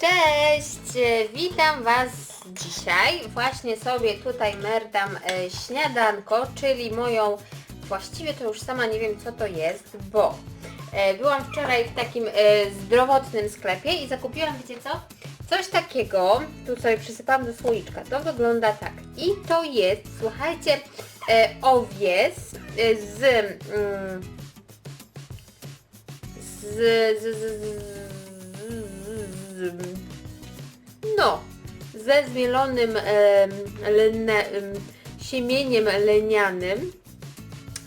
Cześć! Witam Was dzisiaj. Właśnie sobie tutaj merdam e, śniadanko, czyli moją, właściwie to już sama nie wiem co to jest, bo e, byłam wczoraj w takim e, zdrowotnym sklepie i zakupiłam, wiecie co? Coś takiego, tu sobie przysypałam do słoiczka, to wygląda tak. I to jest, słuchajcie, owiec e, z... Mm, z, z, z, no, ze zmielonym em, lne, em, siemieniem lenianym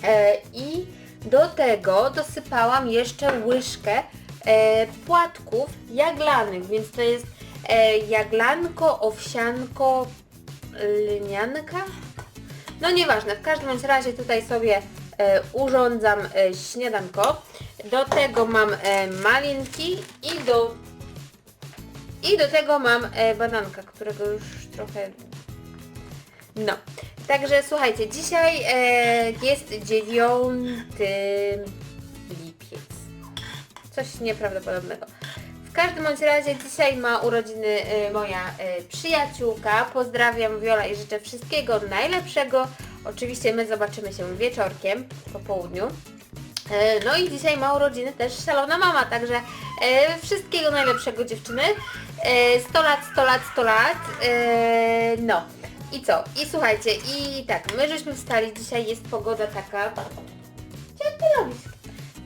e, i do tego dosypałam jeszcze łyżkę e, płatków jaglanych, więc to jest e, jaglanko, owsianko, lnianka? No nieważne, w każdym razie tutaj sobie e, urządzam e, śniadanko. Do tego mam e, malinki i do i do tego mam e, bananka, którego już trochę no. Także słuchajcie, dzisiaj e, jest 9 lipiec. Coś nieprawdopodobnego. W każdym bądź razie dzisiaj ma urodziny e, moja e, przyjaciółka. Pozdrawiam Wiola i życzę wszystkiego najlepszego. Oczywiście my zobaczymy się wieczorkiem po południu. E, No i dzisiaj ma urodziny też szalona mama, także e, wszystkiego najlepszego dziewczyny. E, 100 lat, 100 lat, 100 lat. E, no. I co? I słuchajcie, i tak, my żeśmy wstali, dzisiaj jest pogoda taka... Co ty robisz?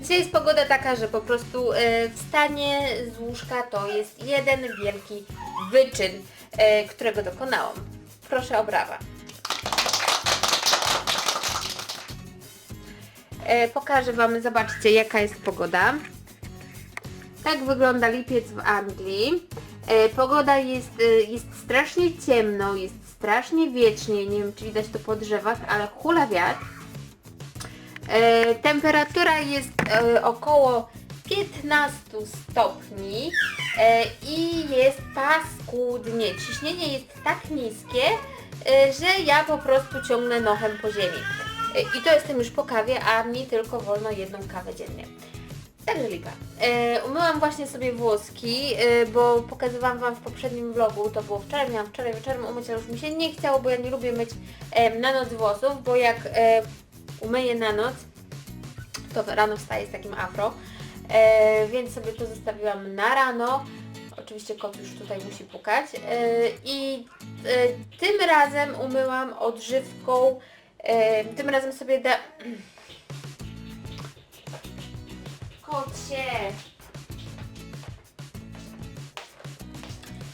Dzisiaj jest pogoda taka, że po prostu e, wstanie z łóżka to jest jeden wielki wyczyn, e, którego dokonałam. Proszę o brawa. E, pokażę Wam, zobaczcie jaka jest pogoda. Tak wygląda lipiec w Anglii. E, pogoda jest, e, jest strasznie ciemno, jest strasznie wiecznie, nie wiem czy widać to po drzewach, ale hula wiatr. E, temperatura jest e, około 15 stopni e, i jest paskudnie. Ciśnienie jest tak niskie, e, że ja po prostu ciągnę nochem po ziemi. E, I to jestem już po kawie, a mi tylko wolno jedną kawę dziennie. Także lipa. E, umyłam właśnie sobie włoski, e, bo pokazywałam Wam w poprzednim vlogu, to było wczoraj, miałam wczoraj wieczorem umyć, ale już mi się nie chciało, bo ja nie lubię myć e, na noc włosów, bo jak e, umyję na noc, to rano wstaję z takim afro, e, więc sobie to zostawiłam na rano. Oczywiście kot już tutaj musi pukać. E, I e, tym razem umyłam odżywką, e, tym razem sobie da... Kocie!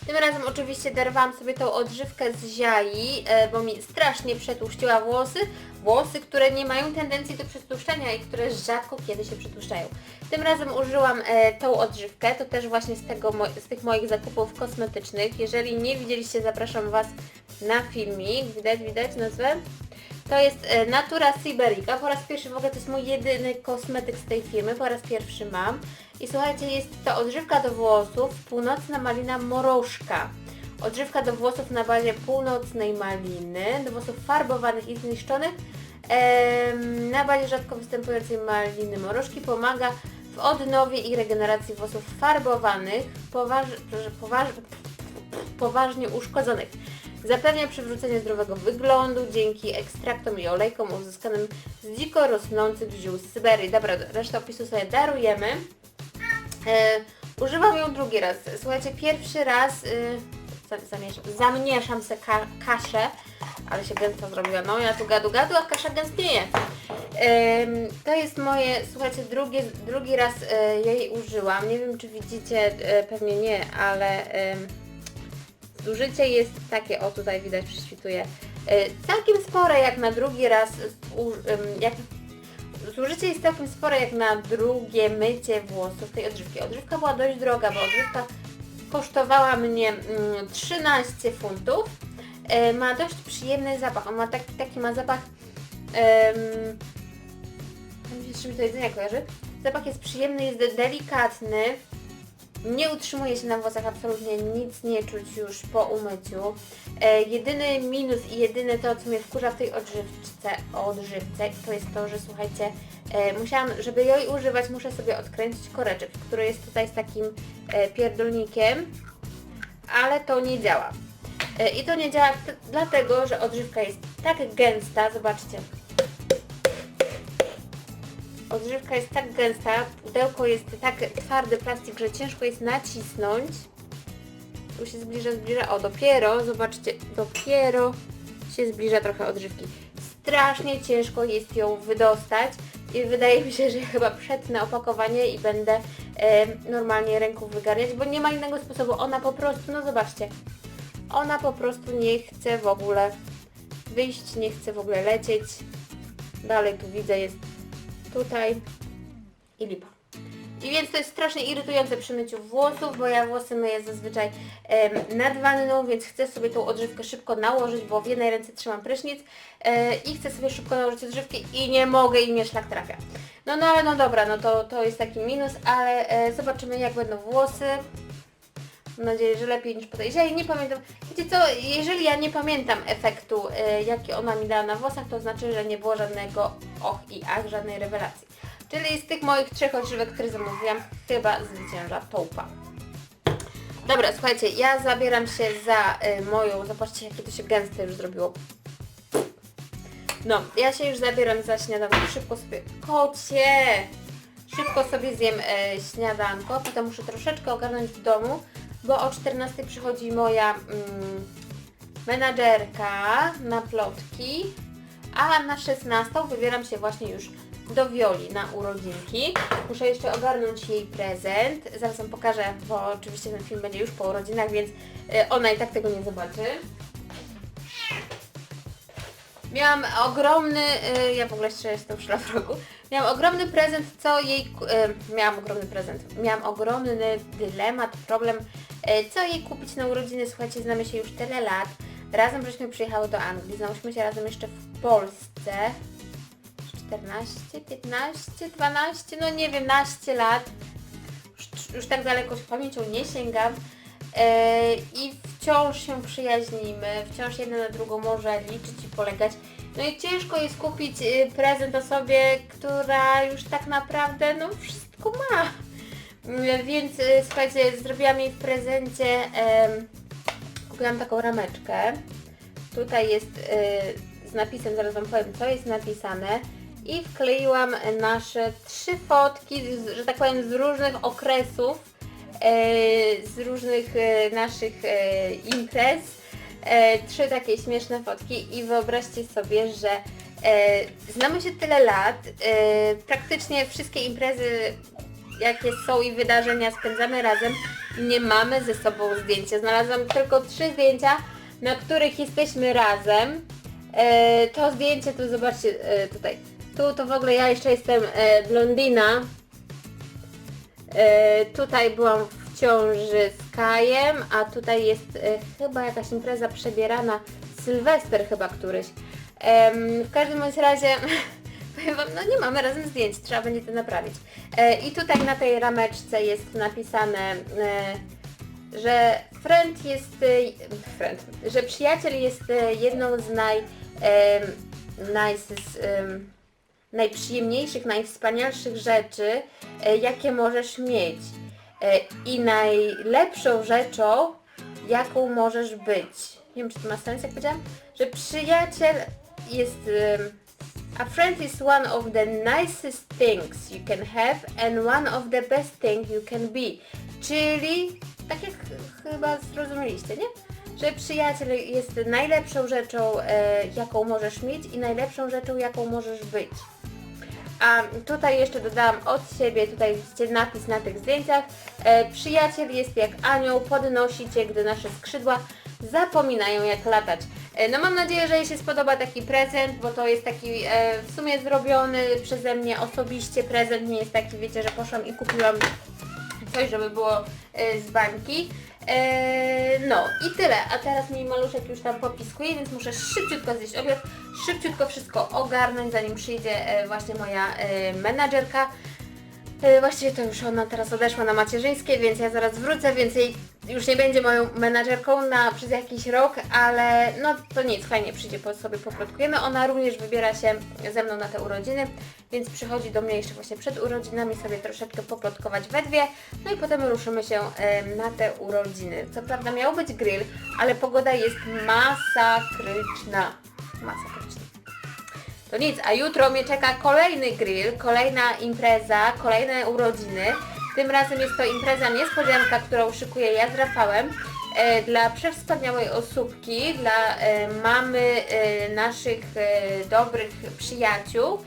Tym razem oczywiście darowałam sobie tą odżywkę z ziai, e, bo mi strasznie przetłuściła włosy. Włosy, które nie mają tendencji do przetłuszczenia i które rzadko kiedy się przetłuszczają. Tym razem użyłam e, tą odżywkę, to też właśnie z, tego, z tych moich zakupów kosmetycznych. Jeżeli nie widzieliście, zapraszam Was na filmik. Widać, widać nazwę? To jest e, Natura Siberica. Po raz pierwszy w ogóle to jest mój jedyny kosmetyk z tej firmy. Po raz pierwszy mam. I słuchajcie, jest to odżywka do włosów, północna malina morożka. Odżywka do włosów na bazie północnej maliny, do włosów farbowanych i zniszczonych. Na bazie rzadko występującej maliny morożki pomaga w odnowie i regeneracji włosów farbowanych, poważ, poważ, poważnie uszkodzonych. Zapewnia przywrócenie zdrowego wyglądu dzięki ekstraktom i olejkom uzyskanym z dziko rosnących ziół z Syberii. Dobra, resztę opisu sobie darujemy. E, używam ją drugi raz. Słuchajcie, pierwszy raz y, za- zamieszam, se ka kaszę, ale się gęsto zrobiła. No ja tu gadu gadu, a kasza gęstnieje. To jest moje, słuchajcie, drugi, drugi raz e, jej użyłam. Nie wiem czy widzicie, e, pewnie nie, ale zużycie jest takie, o tutaj widać, prześwituje, e, całkiem spore jak na drugi raz, u, em, jak Zużycie jest całkiem spore jak na drugie mycie włosów tej odżywki. Odżywka była dość droga, bo odżywka kosztowała mnie mm, 13 funtów. E, ma dość przyjemny zapach. On ma taki, taki ma zapach... Um, jeszcze mi to jedzenie kojarzy. Zapach jest przyjemny, jest de- delikatny. Nie utrzymuje się na włosach absolutnie nic nie czuć już po umyciu. E, jedyny minus i jedyne to, co mnie wkurza w tej odżywce, odżywce, to jest to, że słuchajcie, e, musiałam, żeby jej używać, muszę sobie odkręcić koreczek, który jest tutaj z takim e, pierdolnikiem ale to nie działa. E, I to nie działa dlatego, że odżywka jest tak gęsta, zobaczcie. Odżywka jest tak gęsta, pudełko jest tak twardy plastik, że ciężko jest nacisnąć. Tu się zbliża, zbliża. O, dopiero, zobaczcie, dopiero się zbliża trochę odżywki. Strasznie ciężko jest ją wydostać i wydaje mi się, że chyba przetnę opakowanie i będę e, normalnie ręką wygarniać, bo nie ma innego sposobu. Ona po prostu, no zobaczcie, ona po prostu nie chce w ogóle wyjść, nie chce w ogóle lecieć. Dalej tu widzę jest tutaj i lipa. I więc to jest strasznie irytujące przy myciu włosów, bo ja włosy myję zazwyczaj em, nad wanną, więc chcę sobie tą odżywkę szybko nałożyć, bo w jednej ręce trzymam prysznic e, i chcę sobie szybko nałożyć odżywki i nie mogę i mnie szlak trafia. No no ale no dobra, no to, to jest taki minus, ale e, zobaczymy jak będą włosy. Mam nadzieję, że lepiej niż po tej ziemi. Nie pamiętam. Wiecie co, jeżeli ja nie pamiętam efektu, e, jaki ona mi dała na włosach, to znaczy, że nie było żadnego och i ach, żadnej rewelacji. Czyli z tych moich trzech odżywek, które zamówiłam, chyba zwycięża taupa. Dobra, słuchajcie, ja zabieram się za e, moją, zobaczcie jakie to się gęste już zrobiło. No, ja się już zabieram za śniadanko. Szybko sobie, kocie! Szybko sobie zjem e, śniadanko, potem muszę troszeczkę ogarnąć w domu, bo o 14 przychodzi moja mm, menadżerka na plotki, a na 16 wybieram się właśnie już do Wioli na urodzinki. Muszę jeszcze ogarnąć jej prezent. Zaraz Wam pokażę, bo oczywiście ten film będzie już po urodzinach, więc e, ona i tak tego nie zobaczy. Miałam ogromny, y, ja w ogóle jeszcze jestem w szlafroku, miałam ogromny prezent, co jej, y, miałam ogromny prezent, miałam ogromny dylemat, problem, y, co jej kupić na urodziny, słuchajcie, znamy się już tyle lat, razem żeśmy przyjechały do Anglii, znałyśmy się razem jeszcze w Polsce, 14, 15, 12, no nie wiem, naście lat, już, już tak daleko z pamięcią nie sięgam, i wciąż się przyjaźnimy, wciąż jedna na drugą może liczyć i polegać. No i ciężko jest kupić y, prezent osobie, która już tak naprawdę no wszystko ma. Mm, Więc y, słuchajcie, zrobiłam jej w prezencie, kupiłam taką rameczkę. Tutaj jest y, z napisem, zaraz Wam powiem co jest napisane. I wkleiłam nasze trzy fotki, że tak powiem, z różnych okresów e, z różnych e, naszych e, imprez. E, trzy takie śmieszne fotki i wyobraźcie sobie, że e, znamy się tyle lat, e, praktycznie wszystkie imprezy jakie są i wydarzenia spędzamy razem nie mamy ze sobą zdjęcia. Znalazłam tylko trzy zdjęcia, na których jesteśmy razem. E, to zdjęcie, tu zobaczcie e, tutaj, tu to w ogóle ja jeszcze jestem e, blondina, E, tutaj byłam w ciąży z Kajem, a tutaj jest e, chyba jakaś impreza przebierana, Sylwester chyba któryś. W każdym bądź razie, powiem wam, no nie mamy razem zdjęć, trzeba będzie to naprawić. E, I tutaj na tej rameczce jest napisane, e, że friend jest, e, friend, że przyjaciel jest e, jedną z naj, nice, najprzyjemniejszych, najwspanialszych rzeczy, e, jakie możesz mieć. E, I najlepszą rzeczą, jaką możesz być. Nie wiem, czy to ma sens, jak powiedziałam, że przyjaciel jest... A friend is one of the nicest things you can have and one of the best things you can be. Czyli, tak jak ch- chyba zrozumieliście, nie? Że przyjaciel jest najlepszą rzeczą, e, jaką możesz mieć i najlepszą rzeczą, jaką możesz być. A tutaj jeszcze dodałam od siebie, tutaj widzicie napis na tych zdjęciach. E, przyjaciel jest jak anioł, podnosi Cię, gdy nasze skrzydła zapominają jak latać. E, no mam nadzieję, że jej się spodoba taki prezent, bo to jest taki e, w sumie zrobiony przeze mnie osobiście prezent, nie jest taki, wiecie, że poszłam i kupiłam coś, żeby było e, z bańki. E, no i tyle, a teraz mi maluszek już tam popiskuje, więc muszę szybciutko zjeść obiad, szybciutko wszystko ogarnąć, zanim przyjdzie e, właśnie moja e, menadżerka. E, Właściwie to już ona teraz odeszła na macierzyńskie, więc ja zaraz wrócę, więc jej już nie będzie moją menadżerką na, przez jakiś rok, ale no to nic, fajnie przyjdzie, po sobie poplotkujemy. Ona również wybiera się ze mną na te urodziny, więc przychodzi do mnie jeszcze właśnie przed urodzinami sobie troszeczkę poplotkować we dwie, no i potem ruszymy się em, na te urodziny. Co prawda miał być grill, ale pogoda jest masakryczna. Masakryczna. To nic, a jutro mnie czeka kolejny grill, kolejna impreza, kolejne urodziny. Tym razem jest to impreza niespodzianka, którą szykuję ja z Rafałem e, dla przewspaniałej osóbki, dla e, mamy e, naszych dobrych przyjaciół.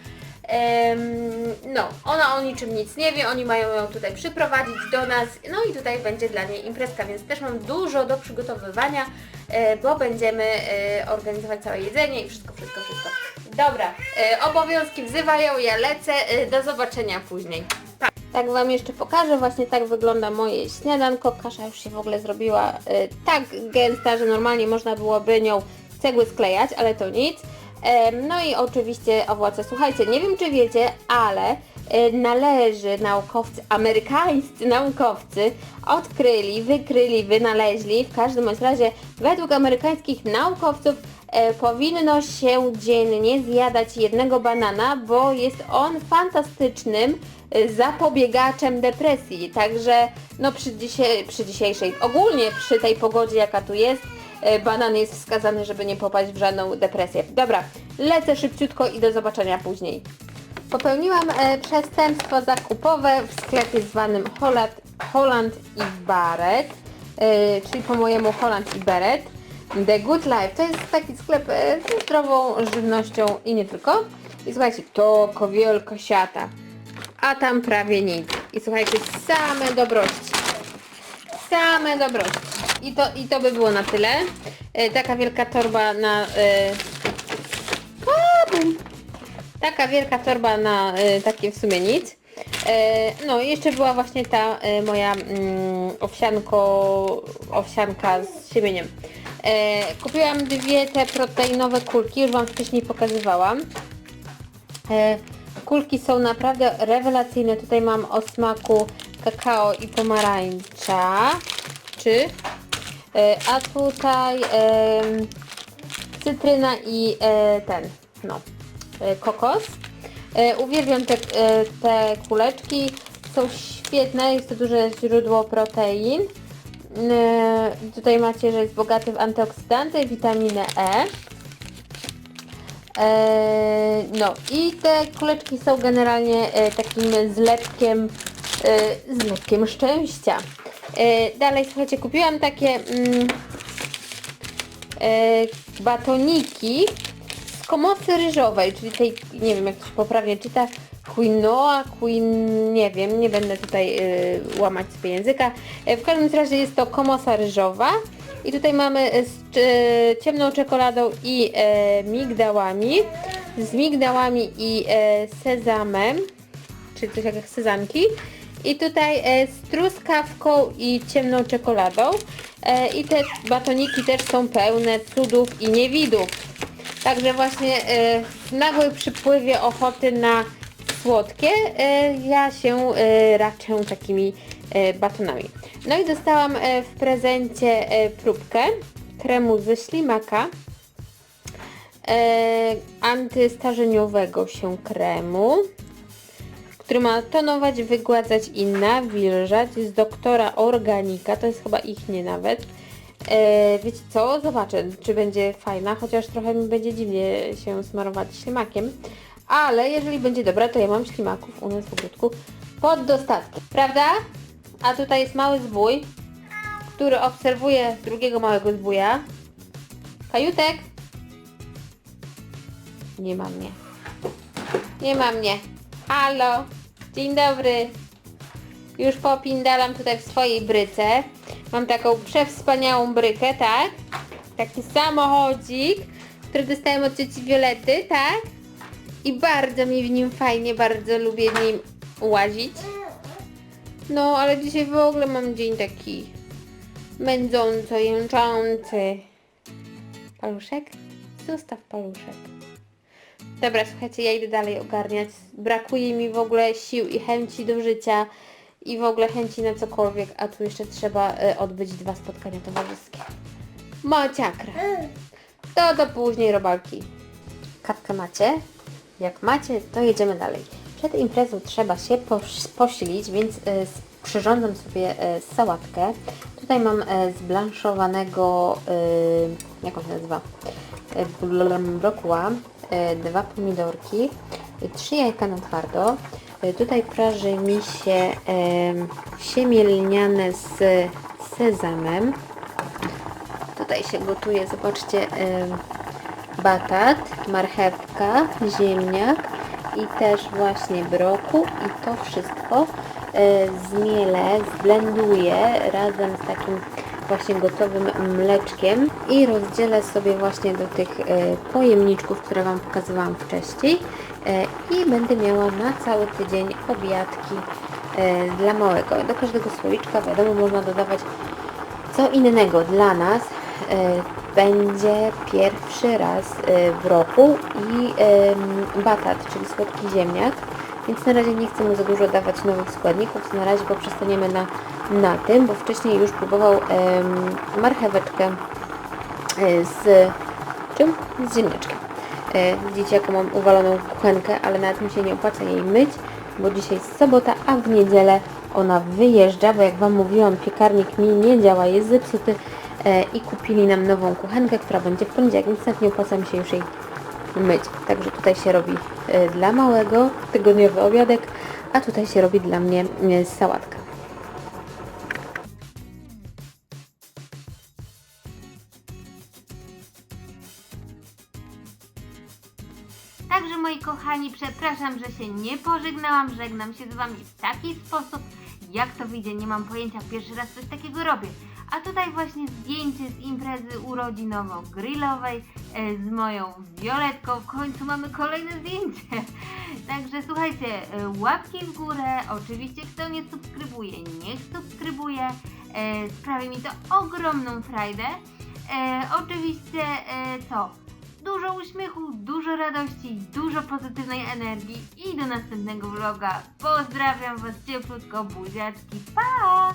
No, ona o niczym nic nie wie, oni mają ją tutaj przyprowadzić do nas, no i tutaj będzie dla niej imprezka, więc też mam dużo do przygotowywania, bo będziemy organizować całe jedzenie i wszystko, wszystko, wszystko. Dobra, obowiązki wzywają, ja lecę, do zobaczenia później. Tak. Wam jeszcze pokażę, właśnie tak wygląda moje śniadanko, kasza już się w ogóle zrobiła e, tak gęsta, że normalnie można byłoby nią cegły sklejać, ale to nic. No i oczywiście owoce. Słuchajcie, nie wiem czy wiecie, ale e, należy naukowcy, amerykańscy naukowcy odkryli, wykryli, wynaleźli, w każdym razie według amerykańskich naukowców powinno się dziennie zjadać jednego banana, bo jest on fantastycznym e, zapobiegaczem depresji. Także no przy, przy dzisiejszej, ogólnie przy tej pogodzie jaka tu jest, e, banan jest wskazany, żeby nie popaść w żadną depresję. Dobra, lecę szybciutko i do zobaczenia później. Popełniłam e, przestępstwo zakupowe w sklepie zwanym Holland, Holland i Barrett, e, czyli po mojemu Holland i Barrett. The Good Life to jest taki sklep ze zdrową żywnością i nie tylko. I słuchajcie, to wielka siata, a tam prawie nic. I słuchajcie, same dobrości. Same dobrości. I to, I to by było na tyle. E, taka wielka torba na... E. Taka wielka torba na e, takie w sumie nic. E, no i jeszcze była właśnie ta e, moja mm, owsianko, owsianka z siemieniem. E, kupiłam dwie te proteinowe kulki, już Wam wcześniej pokazywałam. E, kulki są naprawdę rewelacyjne. Tutaj mam o smaku kakao i pomarańcza. Czy? E, a tutaj e, cytryna i e, ten, no, e, kokos. E, uwielbiam te, e, te kuleczki. Są świetne, jest to duże źródło protein. E, tutaj macie, że jest bogaty w antyoksydanty, witaminę E. E, no i te kuleczki są generalnie e, takim zlepkiem, e, zlepkiem szczęścia. Dalej słuchajcie, kupiłam takie mm, batoniki z komocy ryżowej, czyli tej, nie wiem jak to się poprawnie czyta, quinoa, quin, nie wiem, nie będę tutaj y, łamać sobie języka. E, w każdym razie jest to komosa ryżowa i tutaj mamy e, z e, ciemną czekoladą i e, migdałami, z migdałami i e, sezamem, czyli coś jak sezamki. I tutaj z truskawką i ciemną czekoladą. I te batoniki też są pełne cudów i niewidów. Także właśnie w nagłym przypływie ochoty na słodkie e, ja się e, raczę takimi e, batonami. No i dostałam w prezencie próbkę kremu ze ślimaka antystarzeniowego się kremu który ma tonować, wygładzać i nawilżać z doktora Organika, to jest chyba ich nie nawet. Wiecie co? Zobaczę, czy będzie fajna, chociaż trochę mi będzie dziwnie się smarować ślimakiem. Ale jeżeli będzie dobra, to ja mam ślimaków u nas w ogródku pod dostatkiem, prawda? A tutaj jest mały zbój, który obserwuje drugiego małego zbója. Kajutek! Nie ma mnie. Nie ma mnie. Halo, dzień dobry. Już popindalam tutaj w swojej bryce. Mam taką przewspaniałą brykę, tak? Taki samochodzik, który dostałem od cioci Violety, tak? I bardzo mi w nim fajnie, bardzo lubię nim łazić. No, ale dzisiaj w ogóle mam dzień taki mędząco jęczący. Paluszek? Zostaw paluszek. Dobra, słuchajcie, ja idę dalej ogarniać. Brakuje mi w ogóle sił i chęci do życia. i w ogóle chęci na cokolwiek, a tu jeszcze trzeba e, odbyć dwa spotkania towarzyskie. Maciakra. To do później robalki. Kartkę macie? Jak macie, to jedziemy dalej. Przed imprezą trzeba się posilić, więc e, przyrządzam sobie e, sałatkę. Tutaj mam e, zblanszowanego, jak on się nazywa, brokuła, dwa pomidorki, trzy jajka na twardo. Tutaj praży mi się siemię lniane z sezamem. Tutaj się gotuje, zobaczcie, batat, marchewka, ziemniak i też właśnie broku i to wszystko e, zmielę, zblenduję razem z takim właśnie gotowym mleczkiem i rozdzielę sobie właśnie do tych e, pojemniczków, które Wam pokazywałam wcześniej e, i będę miała na cały tydzień obiadki dla małego. Do każdego słoiczka wiadomo można dodawać co innego dla nas będzie pierwszy raz e, w roku i batat, czyli słodki ziemniak. Więc na razie nie chcę mu za dużo dawać nowych składników, na razie poprzestaniemy na, na tym, bo wcześniej już próbował marcheweczkę e, z czym? Z ziemniaczkiem. E, Widzicie jaką mam uwaloną kuchenkę, ale nawet mi się nie opłaca jej myć, bo dzisiaj jest sobota, a w niedzielę ona wyjeżdża, bo jak Wam mówiłam, piekarnik mi nie działa, jest zepsuty i kupili nam nową kuchenkę, która będzie w poniedziałek, więc nawet nie opłaca mi się już jej myć. Także tutaj się robi e, dla małego tygodniowy obiadek, a tutaj się robi dla mnie e, sałatka. Także moi kochani, przepraszam, że się nie pożegnałam, żegnam się z Wami w taki sposób, jak to wyjdzie, nie mam pojęcia, pierwszy raz coś takiego robię. A tutaj właśnie zdjęcie z imprezy urodzinowo-grillowej e, z moją Violetką, w końcu mamy kolejne zdjęcie. Także słuchajcie, e, łapki w górę, oczywiście kto nie subskrybuje, niech subskrybuje, e, sprawi mi to ogromną frajdę. Oczywiście, co? Dużo uśmiechu, dużo radości, dużo pozytywnej energii i do następnego vloga. Pozdrawiam Was cieplutko, buziaczki, pa!